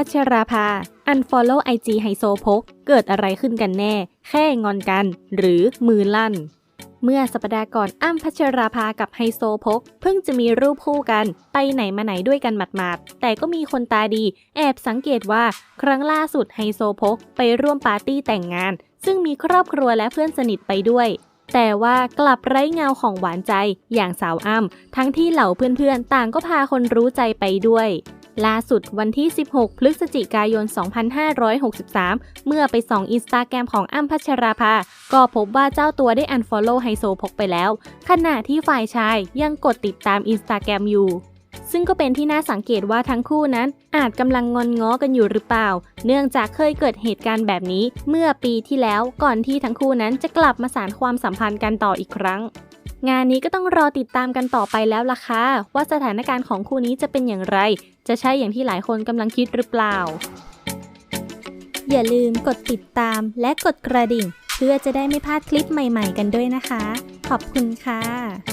พัชราภา unfollow IG ไฮโซพก เกิดอะไรขึ้นกันแน่ แค่งอนกัน หรือมือลั่น เมื่อสัปดาห์ก่อนอ้ำพัชราภากับไฮโซพก เพิ่งจะมีรูปคู่กัน ไปไหนมาไหนด้วยกันหมาดๆ แต่ก็มีคนตาดี แอบสังเกตว่า ครั้งล่าสุดไฮโซพก ไปร่วมปาร์ตี้แต่งงาน ซึ่งมีครอบครัวและเพื่อนสนิทไปด้วยแต่ว่ากลับไร้เงาของหวานใจอย่างสาวอ้ำทั้งที่เหล่าเพื่อนๆ ต่างก็พาคนรู้ใจไปด้วย ล่าสุดวันที่ 16 พฤศจิกายน 2563 เมื่อไปส่องอินสตาแกรมของอ้ำพัชราภา ก็พบว่าเจ้าตัวได้ unfollow ไฮโซพกไปแล้ว ขณะที่ฝ่ายชายยังกดติดตามอินสตาแกรมอยู่ซึ่งก็เป็นที่น่าสังเกตว่าทั้งคู่นั้น อาจกำลังงอนง้อกันอยู่หรือเปล่า เนื่องจากเคยเกิดเหตุการณ์แบบนี้ เมื่อปีที่แล้วก่อนที่ทั้งคู่นั้นจะกลับมาสานความสัมพันธ์กันต่ออีกครั้ง งานนี้ก็ต้องรอติดตามกันต่อไปแล้วล่ะค่ะว่าสถานการณ์ของคู่นี้จะเป็นอย่างไร จะใช่อย่างที่หลายคนกำลังคิดหรือเปล่า อย่าลืมกดติดตามและกดกระดิ่ง เพื่อจะได้ไม่พลาดคลิปใหม่ ๆ กันด้วยนะคะ ขอบคุณค่ะ